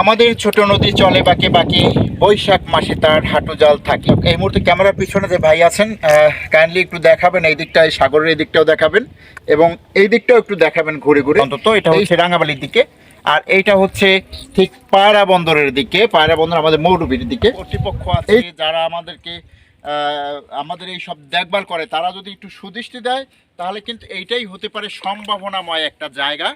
আমাদের ছোট নদী চলে বাকি বাকি বৈশাখ মাসে তার হাঁটু জাল থাকে। এই মুহূর্তে ক্যামেরার পিছনে যে ভাই আছেন কাইন্ডলি একটু দেখাবেন এই দিকটায় সাগরের এই দিকটাও দেখাবেন এবং এই দিকটাও একটু দেখাবেন ঘুরে ঘুরে। অন্তত এটা হচ্ছে রাঙাবালির দিকে আর এইটা হচ্ছে ঠিক পায়রা বন্দরের দিকে পায়রা বন্দর আমাদের মৌরুবির দিকে। কর্তৃপক্ষ আছে যারা আমাদেরকে আমাদের এই সব দেখভাল করে তারা যদি একটু সুদৃষ্টি দেয় তাহলে কিন্তু এইটাই হতে পারে সম্ভাবনাময় একটা জায়গা।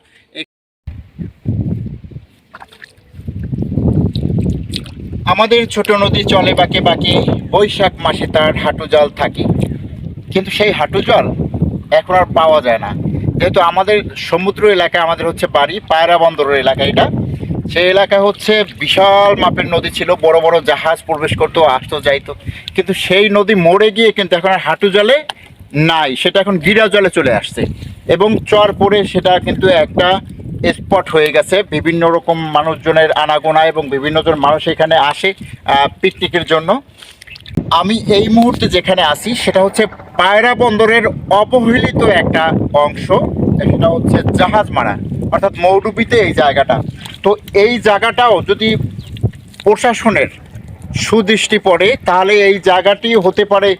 আমাদের ছোট নদী চলে বাকি বাকি, বৈশাখ মাসে তার হাঁটু জল থাকে। কিন্তু সেই হাঁটু জল এখন আর পাওয়া যায় না। যেহেতু আমাদের সমুদ্র এলাকায় আমাদের হচ্ছে বাড়ি, পায়রা বন্দরের এলাকা এটা। সেই এলাকা হচ্ছে বিশাল মাপের নদী ছিল, বড় বড় জাহাজ প্রবেশ করতো, আসতো, যাইতো। কিন্তু সেই নদী মরে গিয়ে কিন্তু এখন আর হাঁটু জলে নাই, সেটা এখন গিরা জলে চলে আসছে। এবং চর পড়ে সেটা কিন্তু একটা স্পট হয়ে গেছে। বিভিন্ন রকম মানুষজনের আনাগোনা এবং বিভিন্ন জন মানুষ এখানে আসে পিকনিকের জন্য। আমি এই মুহূর্তে যেখানে আছি, সেটা হচ্ছে পায়রা বন্দরের অবহেলিত একটা অংশ, সেটা হচ্ছে জাহাজ মারা, অর্থাৎ মৌডুবিতে এই জায়গাটা। তো এই জায়গাটাও যদি প্রশাসনের সুদৃষ্টি পড়ে, তাহলে এই জায়গাটি হতে পারে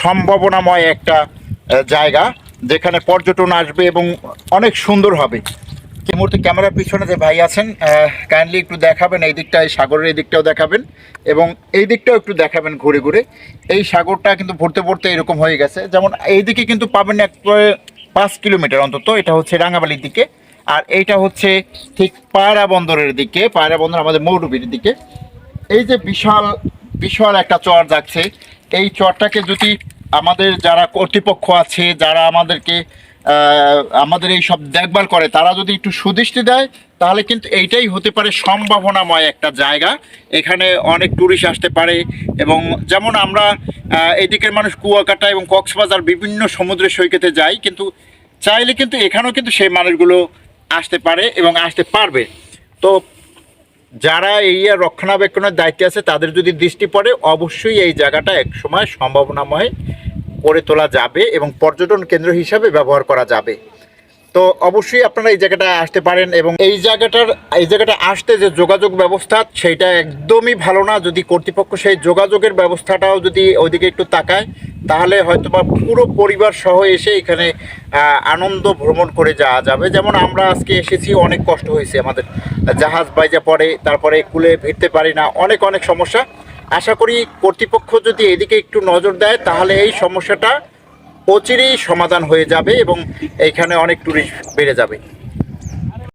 সম্ভাবনাময় একটা জায়গা, যেখানে পর্যটন আসবে এবং অনেক সুন্দর হবে। এই মুহূর্তে ক্যামেরার পিছনে যে ভাই আছেন কাইন্ডলি একটু দেখাবেন, এই দিকটায় সাগরের এই দিকটাও দেখাবেন এবং এই দিকটাও একটু দেখাবেন ঘুরে ঘুরে। এই সাগরটা কিন্তু ভরতে ভরতে এরকম হয়ে গেছে, যেমন এই দিকে কিন্তু পাবেন এক পাঁচ কিলোমিটার অন্তত, এটা হচ্ছে রাঙাবালির দিকে। আর এইটা হচ্ছে ঠিক পায়রা বন্দরের দিকে, পায়রা বন্দর আমাদের মৌরুবির দিকে। এই যে বিশাল বিশাল একটা চর যাচ্ছে, এই চরটাকে যদি আমাদের যারা কর্তৃপক্ষ আছে, যারা আমাদেরকে আমাদের এই সব দেখভাল করে, তারা যদি একটু সুদৃষ্টি দেয়, তাহলে কিন্তু এইটাই হতে পারে সম্ভাবনাময় একটা জায়গা। এখানে অনেক ট্যুরিস্ট আসতে পারে এবং যেমন আমরা এদিকের মানুষ কুয়াকাটা এবং কক্সবাজার বিভিন্ন সমুদ্র সৈকতে যাই, কিন্তু চাইলে কিন্তু এখানেও কিন্তু সেই মানুষগুলো আসতে পারে এবং আসতে পারবে। তো যারা এই রক্ষণাবেক্ষণের দায়িত্বে আছে, তাদের যদি দৃষ্টি পড়ে, অবশ্যই এই জায়গাটা এক সময় সম্ভাবনাময় করে তোলা যাবে এবং পর্যটন কেন্দ্র হিসাবে ব্যবহার করা যাবে। তো অবশ্যই আপনারা এই জায়গাটায় আসতে পারেন এবং এই জায়গাটার, এই জায়গাটা আসতে যে যোগাযোগ ব্যবস্থা, সেইটা একদমই ভালো না। যদি কর্তৃপক্ষ সেই যোগাযোগের ব্যবস্থাটাও যদি ওইদিকে একটু তাকায়, তাহলে হয়তো বা পুরো পরিবার সহ এসে এখানে আনন্দ ভ্রমণ করে যাওয়া যাবে। যেমন আমরা আজকে এসেছি, অনেক কষ্ট হয়েছে আমাদের। জাহাজ বাইজা পড়ে, তারপরে কুলে ফিরতে পারি না। অনেক অনেক সমস্যা। আশা করি কর্তৃপক্ষ যদি এদিকে একটু নজর দেয়, তাহলে এই সমস্যাটা অচিরেই সমাধান হয়ে যাবে এবং এইখানে অনেক ট্যুরিস্ট বেড়ে যাবে।